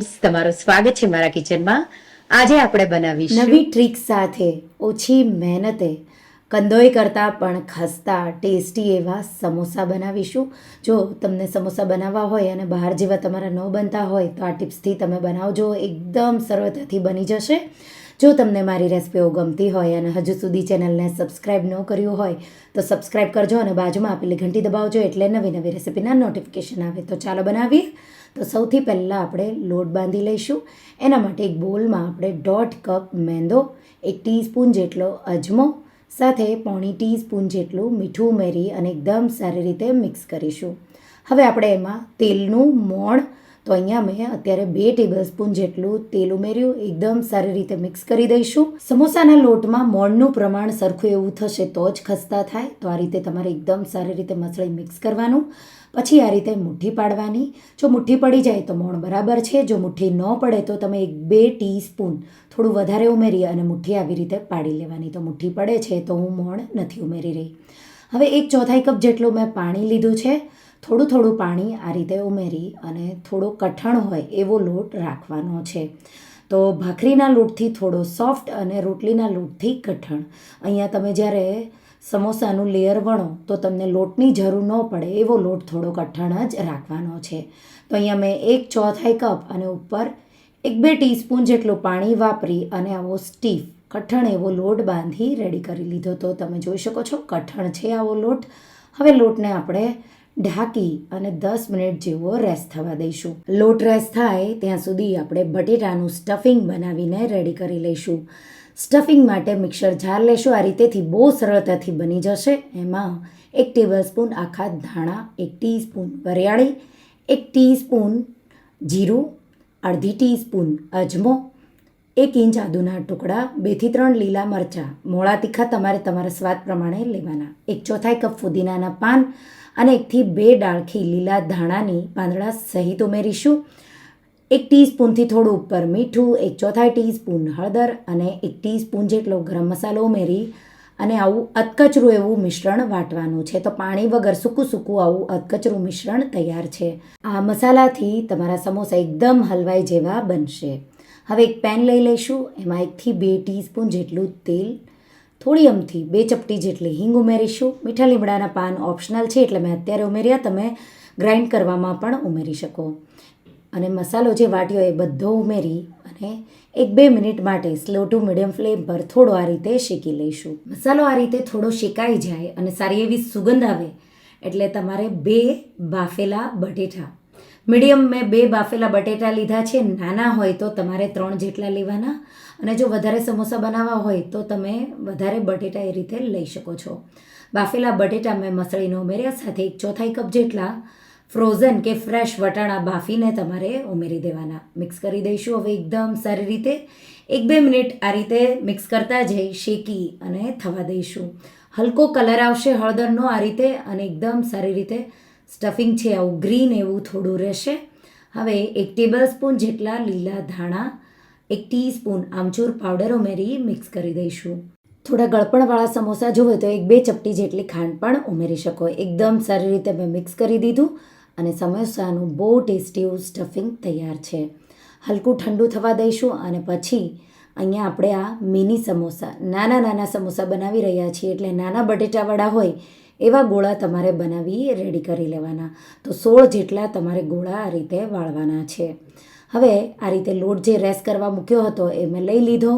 તમારું સ્વાગત છે મારા કિચનમાં. આજે આપણે બનાવીશું નવી ટ્રીક સાથે ઓછી મહેનતે કંદોઈ કરતાં પણ ખસ્તા, ટેસ્ટી એવા સમોસા બનાવીશું. જો તમને સમોસા બનાવવા હોય અને બહાર જેવા તમારા ન બનતા હોય, તો આ ટિપ્સથી તમે બનાવજો. એકદમ સરળતાથી બની જશે. જો તમને મારી રેસિપીઓ ગમતી હોય અને હજુ સુધી ચેનલને સબસ્ક્રાઈબ ન કર્યું હોય, તો સબસ્ક્રાઈબ કરજો અને બાજુમાં આપેલી ઘંટી દબાવજો એટલે નવી નવી રેસિપીના નોટિફિકેશન આવે. તો ચાલો બનાવીએ. તો સૌથી પહેલાં આપણે લોટ બાંધી લઈશું. એના માટે એક બોલમાં આપણે દોઢ કપ મેંદો, એક ટીસ્પૂન જેટલો અજમો, સાથે પોણી ટીસ્પૂન જેટલું મીઠું ઉમેરી અને એકદમ સારી રીતે મિક્સ કરીશું. હવે આપણે એમાં તેલનું મોણ, તો અહીંયા મેં અત્યારે બે ટેબલ સ્પૂન જેટલું તેલ ઉમેર્યું, એકદમ સારી રીતે મિક્સ કરી દઈશું. સમોસાના લોટમાં મોણનું પ્રમાણ સરખું એવું થશે તો જ ખસ્તા થાય. તો આ રીતે તમારે એકદમ સારી રીતે મસળી મિક્સ કરવાનું. પછી આ રીતે મુઠ્ઠી પાડવાની. જો મુઠ્ઠી પડી જાય તો મોણ બરાબર છે. જો મુઠ્ઠી ન પડે તો તમે એક બે ટીસ્પૂન થોડું વધારે ઉમેરી અને મુઠ્ઠી આવી રીતે પાડી લેવાની. તો મુઠ્ઠી પડે છે તો હું મોણ નથી ઉમેરી રહી. હવે એક ચોથાઈ કપ જેટલું મેં પાણી લીધું છે. થોડું થોડું પાણી આ રીતે ઉમેરી અને થોડો કઠણ હોય એવો લોટ રાખવાનો છે. તો ભાખરીના લોટથી થોડો સોફ્ટ અને રોટલીના લોટથી કઠણ. અહીંયા તમે જ્યારે સમોસાનું લેયર વણો તો તમને લોટની જરૂર ન પડે એવો લોટ થોડો કઠણ જ રાખવાનો છે. તો અહીંયા મેં એક ચોથાઈ કપ અને ઉપર એક બે ટીસ્પૂન જેટલું પાણી વાપરી અને આવો સ્ટીફ કઠણ એવો લોટ બાંધી રેડી કરી લીધો. તો તમે જોઈ શકો છો કઠણ છે આવો લોટ. હવે લોટને આપણે ઢાંકી અને દસ મિનિટ જેવો રેસ્ટ થવા દઈશું. લોટ રેસ્ટ થાય ત્યાં સુધી આપણે બટેટાનું સ્ટફિંગ બનાવીને રેડી કરી લઈશું. સ્ટફિંગ માટે મિક્સર જાર લેશો. આ રીતેથી બહુ સરળતાથી બની જશે. એમાં એક ટેબલસ્પૂન આખા ધાણા, એક ટીસ્પૂન વરિયાળી, એક ટીસ્પૂન જીરું, અડધી ટીસ્પૂન અજમો, એક ઇંચ આદુના ટુકડા, બેથી ત્રણ લીલા મરચાં. મોળા તીખા તમારે તમારા સ્વાદ પ્રમાણે લેવાના. એક ચોથાઈ કપ ફુદીનાના પાન અને એકથી બે ડાળખી લીલા ધાણાની પાંદડા સહિત ઉમેરીશું. એક ટીસ્પૂનથી થોડું ઉપર મીઠું, એક ચોથાઈ ટીસ્પૂન હળદર અને એક ટીસ્પૂન જેટલો ગરમ મસાલો ઉમેરી અને આવું અધકચરું એવું મિશ્રણ વાટવાનું છે. તો પાણી વગર સૂકું સૂકું આવું અધકચરું મિશ્રણ તૈયાર છે. આ મસાલાથી તમારા સમોસા એકદમ હલવાઈ જેવા બનશે. હવે એક પેન લઈ લઈશું. એમાં એકથી બે ટીસ્પૂન જેટલું તેલ, થોડી અમથી બે ચપટી જેટલી હિંગ ઉમેરીશું. મીઠા લીમડાના પાન ઓપ્શનલ છે, એટલે મેં અત્યારે ઉમેર્યા. તમે ગ્રાઇન્ડ કરવામાં પણ ઉમેરી શકો. અને મસાલો જે વાટ્યો એ બધો ઉમેરી અને એક બે મિનિટ માટે સ્લો ટુ મીડિયમ ફ્લેમ પર થોડો આ રીતે શેકી લઈશું. મસાલો આ રીતે થોડો શેકાઈ જાય અને સારી એવી સુગંધ આવે એટલે તમારે બે બાફેલા બટેટા. મીડિયમ મેં બે બાફેલા બટેટા લીધા છે, નાના હોય તો તમારે ત્રણ જેટલા લેવાના અને જો વધારે સમોસા બનાવવા હોય તો તમે વધારે બટેટા એ રીતે લઈ શકો છો. બાફેલા બટેટા મેં મસળીને ઉમેર્યા, સાથે એક ચોથાઈ કપ જેટલા ફ્રોઝન કે ફ્રેશ વટાણા બાફીને તમારે ઉમેરી દેવાના. મિક્સ કરી દઈશું હવે એકદમ સારી રીતે. એક બે મિનિટ આ રીતે મિક્સ કરતા જઈ, શેકી અને થવા દઈશું. હલકો કલર આવશે હળદરનો આ રીતે અને એકદમ સારી રીતે સ્ટફિંગ છે આવું ગ્રીન એવું થોડું રહેશે. હવે એક ટેબલ સ્પૂન જેટલા લીલા ધાણા, એક ટીસ્પૂન આમચૂર પાવડર ઉમેરી મિક્સ કરી દઈશું. થોડા ગળપણવાળા સમોસા જોવે તો એક બે ચપટી જેટલી ખાંડ પણ ઉમેરી શકો. એકદમ સારી રીતે મેં મિક્સ કરી દીધું. અને સમોસાનું બહુ ટેસ્ટી સ્ટફિંગ તૈયાર છે. હલકું ઠંડુ થવા દઈશું અને પછી અહીંયા આપણે આ મિની સમોસા, નાના નાના સમોસા બનાવી રહ્યા છીએ એટલે નાના બટેટાવાળા હોય એવા ગોળા તમારે બનાવી રેડી કરી લેવાના. તો સોળ જેટલા તમારે ગોળા આ રીતે વાળવાના છે. હવે આ રીતે લોટ જે રેસ કરવા મૂક્યો હતો એ મેં લઈ લીધો.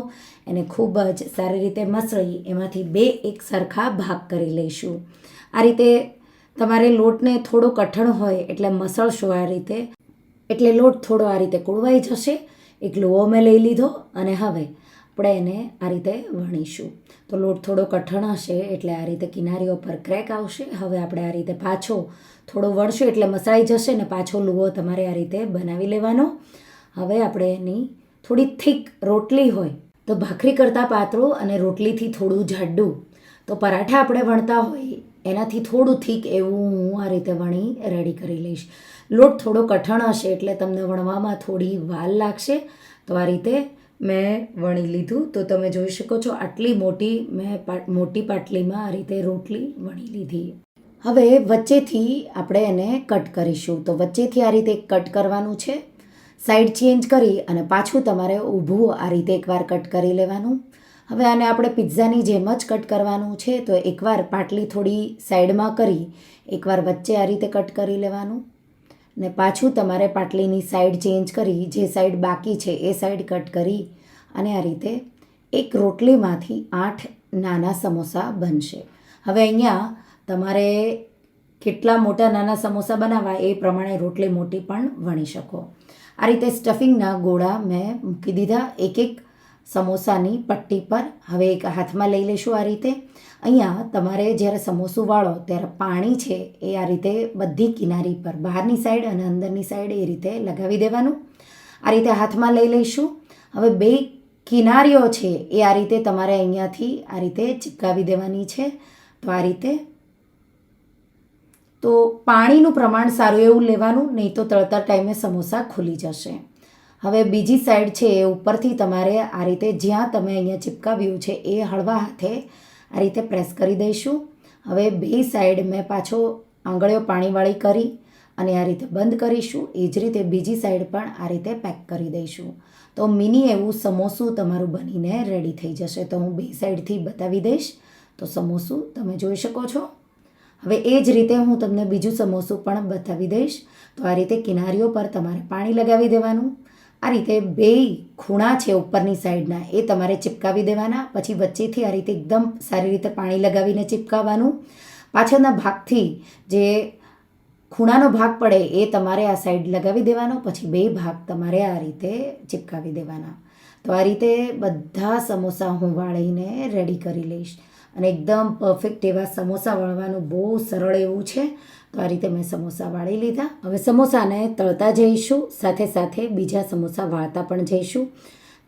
એને ખૂબ જ સારી રીતે મસળી, એમાંથી બે એક સરખા ભાગ કરી લઈશું. આ રીતે તમારે લોટને થોડો કઠણ હોય એટલે મસળશો આ રીતે? એટલે લોટ થોડો આ રીતે કુળવાઈ જશે. એક લોહો મેં લઈ લીધો અને હવે આપણે એને આ રીતે વણીશું. તો લોટ થોડો કઠણ હશે એટલે આ રીતે કિનારીઓ પર ક્રેક આવશે. હવે આપણે આ રીતે પાછો થોડો વણશું એટલે મસાઈ જશે ને પાછો લુવો તમારે આ રીતે બનાવી લેવાનો. હવે આપણે એની થોડી થીક રોટલી હોય તો ભાખરી કરતાં પાતળું અને રોટલીથી થોડું જાડું. તો પરાઠા આપણે વણતા હોય એનાથી થોડું થીક એવું હું આ રીતે વણી રેડી કરી લઈશ. લોટ થોડો કઠણ હશે એટલે તમને વણવામાં થોડી વાલ લાગશે. તો આ રીતે મેં વણી લીધું. તો તમે જોઈ શકો છો આટલી મોટી, મેં મોટી પાટલીમાં આ રીતે રોટલી વણી લીધી. હવે વચ્ચેથી આપણે એને કટ કરીશું. તો વચ્ચેથી આ રીતે કટ કરવાનું છે. સાઈડ ચેન્જ કરી અને પાછું તમારે ઊભું આ રીતે એકવાર કટ કરી લેવાનું. હવે આને આપણે પિઝાની જેમ જ કટ કરવાનું છે, તો એકવાર પાટલી થોડી સાઈડમાં કરી, એકવાર વચ્ચે આ રીતે કટ કરી લેવાનું. ને પાછું તમારે પાટલીની સાઈડ ચેન્જ કરી, જે સાઈડ બાકી છે એ સાઈડ કટ કરી, અને આ રીતે એક રોટલીમાંથી આઠ નાના સમોસા બનશે. હવે અહીંયા તમારે કેટલા મોટા નાના સમોસા બનાવવા એ પ્રમાણે રોટલી મોટી પણ વણી શકો. આ રીતે સ્ટફિંગના ગોળા મેં મૂકી દીધા, એક એક સમોસાની પટ્ટી પર હવે એક હાથમાં લઈ લઈશું આ રીતે. અહીંયા તમારે જ્યારે સમોસું વાળો ત્યારે પાણી છે એ આ રીતે બધી કિનારી પર, બહારની સાઈડ અને અંદરની સાઈડ એ રીતે લગાવી દેવાનું. આ રીતે હાથમાં લઈ લઈશું. હવે બે કિનારીઓ છે એ આ રીતે તમારે અહીંયાથી આ રીતે ચિપકાવી દેવાની છે. તો આ રીતે. તો પાણીનું પ્રમાણ સારું એવું લેવાનું, નહીં તો તળતા ટાઈમે સમોસા ખુલી જશે. હવે બીજી સાઈડ છે એ ઉપરથી તમારે આ રીતે જ્યાં તમે અહીંયા ચિપકાવ્યું છે એ હળવા હાથે આ રીતે પ્રેસ કરી દઈશું. હવે બે સાઈડ મેં પાછો આંગળીઓ પાણીવાળી કરી અને આ રીતે બંધ કરીશું. એ જ રીતે બીજી સાઈડ પણ આ રીતે પેક કરી દઈશું. તો મિની એવું સમોસું તમારું બનીને રેડી થઈ જશે. તો હું બે સાઈડથી બતાવી દઈશ. તો સમોસું તમે જોઈ શકો છો. હવે એ જ રીતે હું તમને બીજું સમોસું પણ બતાવી દઈશ. તો આ રીતે કિનારીઓ પર તમારે પાણી લગાવી દેવાનું. આ રીતે બે ખૂણા છે ઉપરની સાઈડના, એ તમારે ચિપકાવી દેવાના, પછી વચ્ચેથી આ રીતે એકદમ સારી રીતે પાણી લગાવીને ચિપકાવવાનું. પાછળના ભાગથી જે ખૂણાનો ભાગ પડે, એ તમારે આ સાઈડ લગાવી દેવાનો, પછી બે ભાગ તમારે આ રીતે ચિપકાવી દેવાના. તો આ રીતે બધા સમોસા હું વાળીને રેડી કરી લઈશ. અને એકદમ પરફેક્ટ એવા સમોસા વાળવાનું બહુ સરળ એવું છે. તો આ રીતે મેં સમોસા વાળી લીધા. હવે સમોસાને તળતા જઈશું, સાથે સાથે બીજા સમોસા વાળતા પણ જઈશું.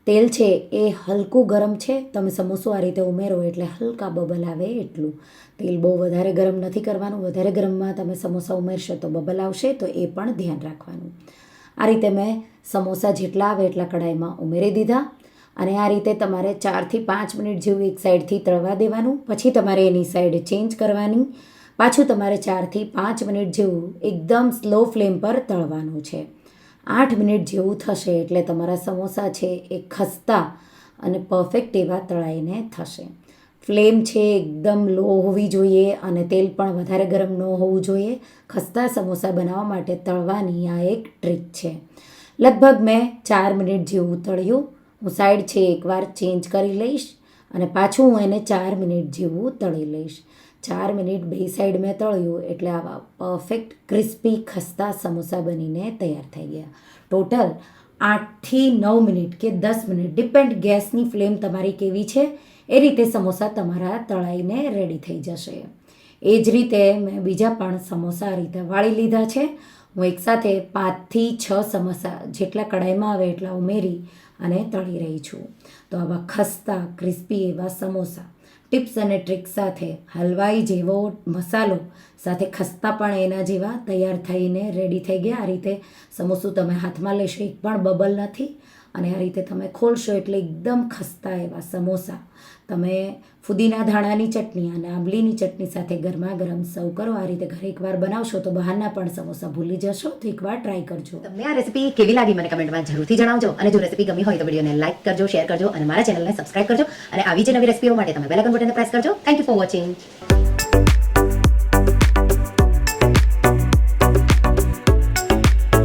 તેલ છે એ હલકું ગરમ છે. તમે સમોસું આ રીતે ઉમેરો એટલે હલકા બબલ આવે એટલું. તેલ બહુ વધારે ગરમ નથી કરવાનું. વધારે ગરમમાં તમે સમોસા ઉમેરશો તો બબલ આવશે, તો એ પણ ધ્યાન રાખવાનું. આ રીતે મેં સમોસા જેટલા આવે એટલા કઢાઈમાં ઉમેરી દીધા. અને આ રીતે તમારે ચારથી પાંચ મિનિટ જેવું એક સાઈડથી તળવા દેવાનું, પછી તમારે એની સાઈડ ચેન્જ કરવાની. પાછું તમારે ચારથી પાંચ મિનિટ જેવું એકદમ સ્લો ફ્લેમ પર તળવાનું છે. આઠ મિનિટ જેવું થશે એટલે તમારા સમોસા છે એ ખસ્તા અને પરફેક્ટ એવા તળાઈને થશે. ફ્લેમ છે એકદમ લો હોવી જોઈએ અને તેલ પણ વધારે ગરમ ન હોવું જોઈએ. ખસ્તા સમોસા બનાવવા માટે તળવાની આ એક ટ્રીક છે. લગભગ મેં ચાર મિનિટ જેવું તળ્યું. હું સાઈડ છે એકવાર ચેન્જ કરી લઈશ અને પાછું હું એને ચાર મિનિટ જેવું તળી લઈશ. ચાર મિનિટ બે સાઈડ મેં તળ્યું એટલે આવા પરફેક્ટ ક્રિસ્પી ખસ્તા સમોસા બનીને તૈયાર થઈ ગયા. ટોટલ આઠથી નવ મિનિટ કે દસ મિનિટ ડિપેન્ડ ગેસની ફ્લેમ તમારી કેવી છે, એ રીતે સમોસા તમારા તળાઈને રેડી થઈ જશે. એ જ રીતે મેં બીજા પણ સમોસા રીતે વાળી લીધા છે. હું એકસાથે પાંચથી છ સમોસા જેટલા કડાઈમાં આવે એટલા ઉમેરી અને તળી રહી છું. તો આવા ખસ્તા, ક્રિસ્પી એવા સમોસા, ટિપ્સ અને ટ્રિક્સ સાથે હલવાઈ જેવો મસાલો, સાથે ખસ્તા પણ એના જેવા તૈયાર થઈને રેડી થઈ ગયા. આ રીતે સમોસું તમે હાથમાં લેશો, એક પણ બબલ નથી. અને આ રીતે તમે ખોલશો એટલે એકદમ ખસ્તા એવા સમોસા. તમે ફુદીના ધાણાની ચટણી અને આંબલીની ચટણી સાથે ગરમા ગરમ સર્વ કરો. આ રીતે ઘરે એકવાર બનાવશો તો બહારના પણ સમોસા ભૂલી જશો. તો એકવાર ટ્રાય કરજો. તમને આ રેસીપી કેવી લાગી મને કમેન્ટમાં જરૂરથી જણાવજો. અને જો રેસીપી ગમી હોય તો વિડીયોને લાઇક કરજો શેર કરજો અને મારા ચેનલને સબસ્ક્રાઇબ કરજો. અને આવી જ નવી રેસીપીઓ માટે તમે બેલ આઇકન બટનને પ્રેસ કરજો. Thank you for watching